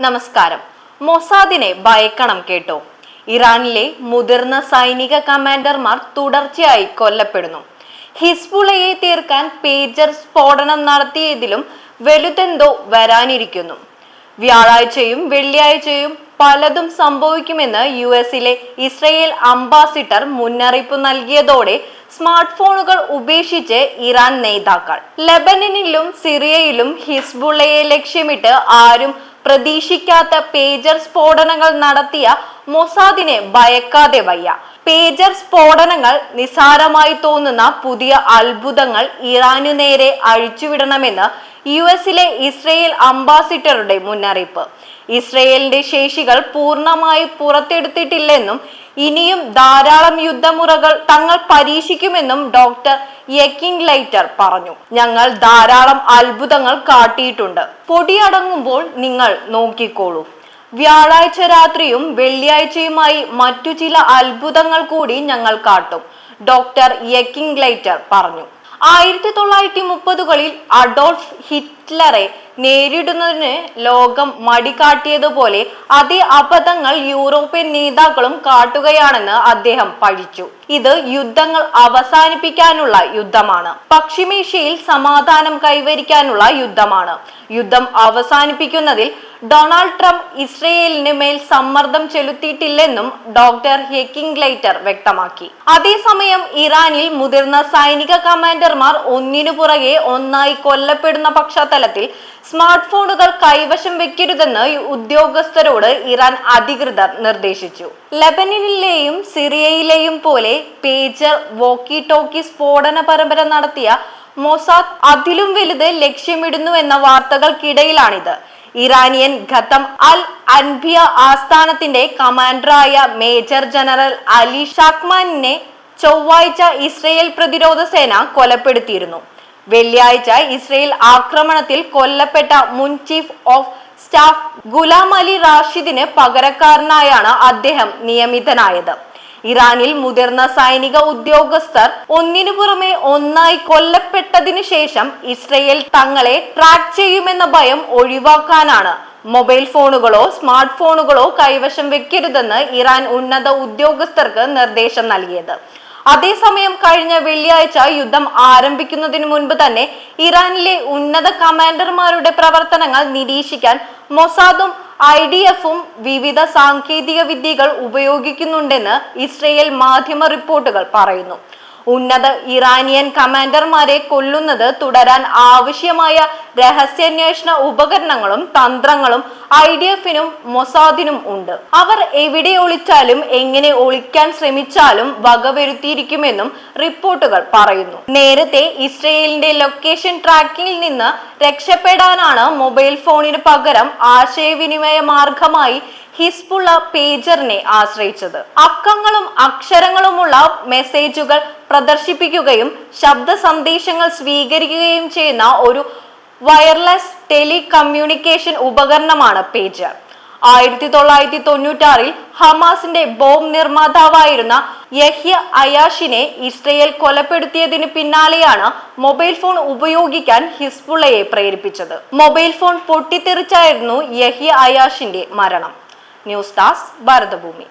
നമസ്കാരം. മൊസാദിനെ ഭയക്കണം കേട്ടോ. ഇറാനിലെ മുതിർന്ന സൈനിക കമാൻഡർമാർ തുടർച്ചയായി കൊല്ലപ്പെടുന്നു. ഹിസ്ബുളയെ തീർക്കാൻ പേജർ സ്ഫോടനം നടത്തിയതിലും വലുതെന്തോ വരാനിരിക്കുന്നു. വ്യാഴാഴ്ചയും വെള്ളിയാഴ്ചയും പലതും സംഭവിക്കുമെന്ന് യു എസിലെ ഇസ്രയേൽ അംബാസിഡർ മുന്നറിയിപ്പ് നൽകിയതോടെ സ്മാർട്ട് ഫോണുകൾ ഉപേക്ഷിച്ച് ഇറാൻ നേതാക്കൾ. ലെബനനിലും സിറിയയിലും ഹിസ്ബുള്ളയെ ലക്ഷ്യമിട്ട് ആരും പ്രതീക്ഷിക്കാത്ത പേജർ സ്ഫോടനങ്ങൾ നടത്തിയ മൊസാദിനെ ഭയക്കാതെ വയ്യ. പേജർ സ്ഫോടനങ്ങൾ നിസാരമായി തോന്നുന്ന പുതിയ അത്ഭുതങ്ങൾ ഇറാനു നേരെ അഴിച്ചുവിടണമെന്ന് യു എസിലെ ഇസ്രയേൽ അംബാസിഡറുടെ മുന്നറിയിപ്പ്. ഇസ്രയേലിന്റെ ശേഷികൾ പൂർണമായി പുറത്തെടുത്തിട്ടില്ലെന്നും ഇനിയും ധാരാളം യുദ്ധമുറകൾ തങ്ങൾ പരീക്ഷിക്കുമെന്നും ഡോക്ടർ യക്കിംഗ് ലൈറ്റർ പറഞ്ഞു. ഞങ്ങൾ ധാരാളം അത്ഭുതങ്ങൾ കാട്ടിയിട്ടുണ്ട്. പൊടിയടങ്ങുമ്പോൾ നിങ്ങൾ നോക്കിക്കോളൂ. വ്യാഴാഴ്ച രാത്രിയും വെള്ളിയാഴ്ചയുമായി മറ്റു ചില അത്ഭുതങ്ങൾ കൂടി ഞങ്ങൾ കാട്ടും. ഡോക്ടർ യക്കിംഗ് ലൈറ്റർ പറഞ്ഞു. ആയിരത്തി തൊള്ളായിരത്തി മുപ്പതുകളിൽ അഡോൾഫ് ഹിറ്റ്ലറെ നേരിടുന്നതിന് ലോകം മടികാട്ടിയതുപോലെ അതേ അബദ്ധങ്ങൾ യൂറോപ്യൻ നേതാക്കളും കാട്ടുകയാണെന്ന് അദ്ദേഹം പഠിച്ചു. ഇത് യുദ്ധങ്ങൾ അവസാനിപ്പിക്കാനുള്ള യുദ്ധമാണ്. പശ്ചിമേഷ്യയിൽ സമാധാനം കൈവരിക്കാനുള്ള യുദ്ധമാണ്. യുദ്ധം അവസാനിപ്പിക്കുന്നതിൽ ഡൊണാൾഡ് ട്രംപ് ഇസ്രയേലിന് മേൽ സമ്മർദ്ദം ചെലുത്തിയിട്ടില്ലെന്നും ഡോക്ടർ ഹെക്കിംഗ് ലൈറ്റർ വ്യക്തമാക്കി. അതേസമയം ഇറാനിൽ മുതിർന്ന സൈനിക കമാൻഡർമാർ ഒന്നിനു പുറകെ ഒന്നായി കൊല്ലപ്പെടുന്ന പശ്ചാത്തലത്തിൽ സ്മാർട്ട് ഫോണുകൾ കൈവശം വെക്കരുതെന്ന് ഉദ്യോഗസ്ഥരോട് ഇറാൻ അധികൃതർ നിർദ്ദേശിച്ചു. ലബനനിലെയും സിറിയയിലെയും പോലെ പേജർ വോക്കി ടോക്കി സ്ഫോടന പരമ്പര നടത്തിയ മൊസാദ് അതിലും വലുത് ലക്ഷ്യമിടുന്നു എന്ന വാർത്തകൾക്കിടയിലാണിത്. ഇറാനിയൻ ഖത്തം അൽ അൻബിയ ആസ്ഥാനത്തിന്റെ കമാൻഡറായ മേജർ ജനറൽ അലി ഷാക്മാനിനെ ചൊവ്വാഴ്ച ഇസ്രയേൽ പ്രതിരോധ സേന കൊലപ്പെടുത്തിയിരുന്നു. വെള്ളിയാഴ്ച ഇസ്രയേൽ ആക്രമണത്തിൽ കൊല്ലപ്പെട്ട മുൻ chief of staff Ghulam Ali റാഷിദിന് പകരക്കാരനായാണ് അദ്ദേഹം നിയമിതനായത്. ഇറാനിൽ മുതിർന്ന സൈനിക ഉദ്യോഗസ്ഥർ ഒന്നിനു പുറമെ ഒന്നായി കൊല്ലപ്പെട്ടതിനു ശേഷം ഇസ്രയേൽ തങ്ങളെ ട്രാക്ക് ചെയ്യുമെന്ന ഭയം ഒഴിവാക്കാനാണ്. മൊബൈൽ ഫോണുകളോ സ്മാർട്ട് ഫോണുകളോ കൈവശം വെക്കരുതെന്ന് ഇറാൻ ഉന്നത ഉദ്യോഗസ്ഥർക്ക് നിർദ്ദേശം നൽകിയത്. അതേസമയം കഴിഞ്ഞ വെള്ളിയാഴ്ച യുദ്ധം ആരംഭിക്കുന്നതിന് മുൻപ് തന്നെ ഇറാനിലെ ഉന്നത കമാൻഡർമാരുടെ പ്രവർത്തനങ്ങൾ നിരീക്ഷിക്കാൻ മൊസാദും ഐ ഡി എഫും വിവിധ സാങ്കേതിക വിദ്യകൾ ഉപയോഗിക്കുന്നുണ്ടെന്ന് ഇസ്രയേൽ മാധ്യമ റിപ്പോർട്ടുകൾ പറയുന്നു. ഉന്നത ഇറാനിയൻ കമാൻഡർമാരെ കൊല്ലുന്നത് തുടരാൻ ആവശ്യമായ രഹസ്യാന്വേഷണ ഉപകരണങ്ങളും തന്ത്രങ്ങളും ഐ ഡി എഫിനും മൊസാദിനും ഉണ്ട്. അവർ എവിടെ ഒളിച്ചാലും എങ്ങനെ ഒളിക്കാൻ ശ്രമിച്ചാലും വകവരുത്തിയിരിക്കുമെന്നും റിപ്പോർട്ടുകൾ പറയുന്നു. നേരത്തെ ഇസ്രയേലിന്റെ ലൊക്കേഷൻ ട്രാക്കിംഗിൽ നിന്ന് രക്ഷപ്പെടാനാണ് മൊബൈൽ ഫോണിന് പകരം ആശയവിനിമയ മാർഗമായി ഹിസ്ബുള്ള പേജറിനെ ആശ്രയിച്ചത്. അക്കങ്ങളും അക്ഷരങ്ങളുമുള്ള മെസ്സേജുകൾ പ്രദർശിപ്പിക്കുകയും ശബ്ദ സന്ദേശങ്ങൾ സ്വീകരിക്കുകയും ചെയ്യുന്ന ഒരു വയർലെസ് ടെലികമ്മ്യൂണിക്കേഷൻ ഉപകരണമാണ് പേജർ ആയിരത്തി തൊള്ളായിരത്തി തൊണ്ണൂറ്റാറിൽ ഹമാസിന്റെ ബോംബ് നിർമ്മാതാവായിരുന്ന യഹ്യ അയാഷിനെ ഇസ്രയേൽ കൊലപ്പെടുത്തിയതിന് പിന്നാലെയാണ് മൊബൈൽ ഫോൺ ഉപയോഗിക്കാൻ ഹിസ്ബുള്ളയെ പ്രേരിപ്പിച്ചത്. മൊബൈൽ ഫോൺ പൊട്ടിത്തെറിച്ചായിരുന്നു യഹ്യ അയാഷിന്റെ മരണം. News desk Bharathabhoomi.